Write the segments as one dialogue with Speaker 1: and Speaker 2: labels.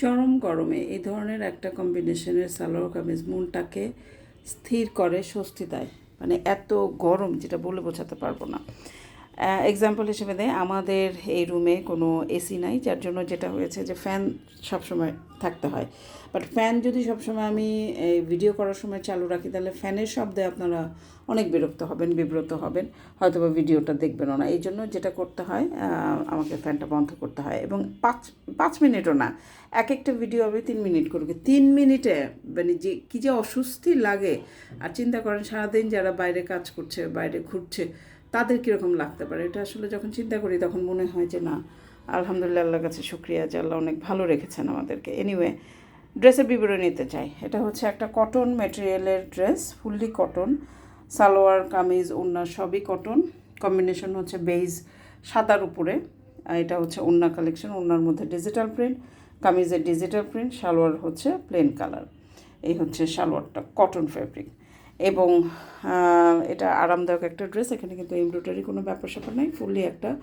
Speaker 1: চরম গরমে এই ধরনের একটা কম্বিনেশনের সালোয়ার কামিজ মনটাকে স্থির করে, স্বস্তি দেয়। মানে এত গরম, যেটা বলে বোঝাতে পারব না। এক্সাম্পল হিসেবে দেয়, আমাদের এই রুমে কোনো এসি নাই, যার জন্য যেটা হয়েছে যে ফ্যান সবসময় থাকতে হয়। বাট ফ্যান যদি সবসময় আমি ভিডিও করার সময় চালু রাখি, তাহলে ফ্যানের শব্দে আপনারা অনেক বিরক্ত হবেন, বিব্রত হবেন হয়তো বা ভিডিওটা দেখবেনও না। এই জন্য যেটা করতে হয় আমাকে ফ্যানটা বন্ধ করতে হয়। এবং পাঁচ পাঁচ মিনিটও না, এক একটা ভিডিও আমি তিন মিনিট করবে। তিন মিনিটে মানে যে, কী যে অস্বস্তি লাগে। আর চিন্তা করেন, সারাদিন যারা বাইরে কাজ করছে, বাইরে ঘুরছে তাদের কীরকম লাগতে পারে? এটা আসলে যখন চিন্তা করি তখন মনে হয় যে না, আলহামদুলিল্লাহ আল্লাহর কাছে শুক্রিয়া যে আল্লাহ অনেক ভালো রেখেছেন আমাদেরকে। এনিওয়ে ড্রেসের বিবরণ নিতে চাই। এটা হচ্ছে একটা cotton ম্যাটেরিয়ালের dress fully cotton salwar, kameez, ওড়না সবই কটন কম্বিনেশন হচ্ছে বেইজ সাদার উপরে। এটা হচ্ছে ওড়না কালেকশন ওড়নার মধ্যে ডিজিটাল প্রিন্ট কামিজের ডিজিটাল প্রিন্ট সালোয়ার হচ্ছে প্লেন কালার এই হচ্ছে সালোয়ারটা কটন ফ্যাব্রিক এবং এটা আরামদায়ক একটা ড্রেস। এখানে কিন্তু এমব্রয়ডারি কোনো ব্যাপার স্যাপার নাই, ফুললি একটা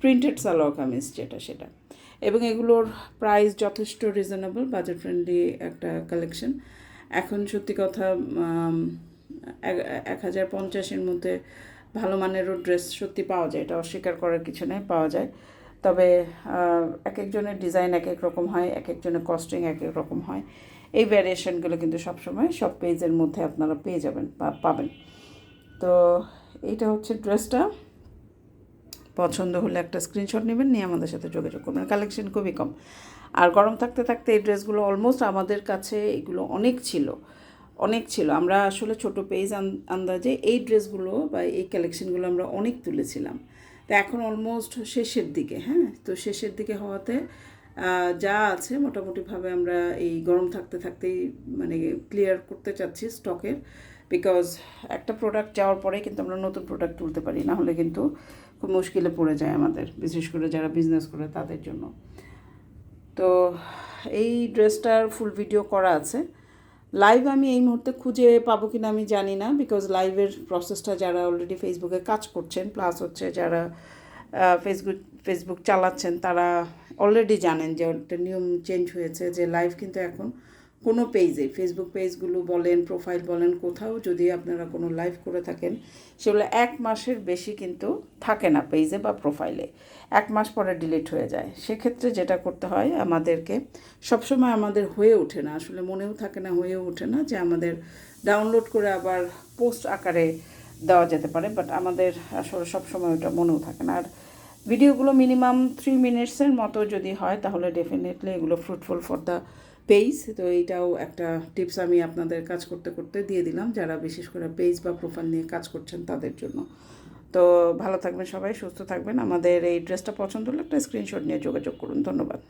Speaker 1: প্রিন্টেড সালোয়ার কামিজ যেটা সেটা। এবং এগুলোর প্রাইস যথেষ্ট রিজনেবল, বাজেট ফ্রেন্ডলি একটা কালেকশন। এখন সত্যি কথা এক- হাজার পঞ্চাশের মধ্যে ভালো মানেরও ড্রেস সত্যি পাওয়া যায়, এটা অস্বীকার করার কিছু নেই, পাওয়া যায়। তবে এক একজনের ডিজাইন এক এক রকম হয় এক একজনের কস্টিং এক এক রকম হয়। এই ভ্যারিয়েশনগুলো কিন্তু সবসময় সব পেজের মধ্যে আপনারা পেয়ে যাবেন পাবেন। তো এইটা হচ্ছে ড্রেসটা পছন্দ হলে একটা স্ক্রিনশট নেবেন, নিয়ে আমাদের সাথে যোগাযোগ করবেন। কালেকশন খুবই কম। আর গরম থাকতে থাকতে এই ড্রেসগুলো অলমোস্ট আমাদের কাছে এগুলো অনেক ছিল। অনেক ছিল। আমরা আসলে ছোট পেজ আন্দাজে এই ড্রেসগুলো বা এই কালেকশনগুলো আমরা অনেক তুলেছিলাম। তো এখন অলমোস্ট শেষের দিকে হ্যাঁ? তো শেষের দিকে হওয়াতে যা আছে মোটামুটিভাবে আমরা এই গরম থাকতে থাকতেই মানে ক্লিয়ার করতে চাচ্ছি স্টকের বিকজ একটা প্রোডাক্ট যাওয়ার পরে কিন্তু আমরা নতুন প্রোডাক্ট তুলতে পারি, না হলে কিন্তু খুব মুশকিলে পড়ে যায় আমাদের, বিশেষ করে যারা বিজনেস করে তাদের জন্য। তো এই ড্রেসটার ফুল ভিডিও করা আছে। লাইভ আমি এই মুহূর্তে খুঁজে পাবো কিনা আমি জানি না বিকজ লাইভের প্রসেসটা যারা অলরেডি ফেসবুকে কাজ করছেন প্লাস হচ্ছে যারা ফেসবুক ফেসবুক চালাচ্ছেন, তারা অলরেডি জানেন যে একটা নিয়ম চেঞ্জ হয়েছে, যে লাইভ কিন্তু এখন কোনো পেজে ফেসবুক পেজগুলো বলেন প্রোফাইল বলেন, কোথাও যদি আপনারা কোনো লাইভ করে থাকেন, সেগুলো এক মাসের বেশি কিন্তু থাকে না পেজে বা প্রোফাইলে এক মাস পরে ডিলিট হয়ে যায়। সেক্ষেত্রে যেটা করতে হয় আমাদেরকে, সবসময় আমাদের হয়ে ওঠে না। আসলে মনেও থাকে না, হয়েও ওঠে না যে আমাদের ডাউনলোড করে আবার পোস্ট আকারে দেওয়া যেতে পারে বাট আমাদের আসলে সবসময় ওটা মনেও থাকে না। আর ভিডিওগুলো মিনিমাম থ্রি মিনিটসের মতো যদি হয়, তাহলে ডেফিনেটলি এগুলো ফ্রুটফুল ফর দ্য পেজ তো এইটাও একটা টিপস আমি আপনাদের কাজ করতে করতে দিয়ে দিলাম। যারা বিশেষ করে পেজ বা প্রোফাইল নিয়ে কাজ করছেন তাদের জন্য। তো ভালো থাকবেন সবাই, সুস্থ থাকবেন। আমাদের এই ড্রেসটা পছন্দ হলে একটা স্ক্রিনশট নিয়ে যোগাযোগ করুন। ধন্যবাদ।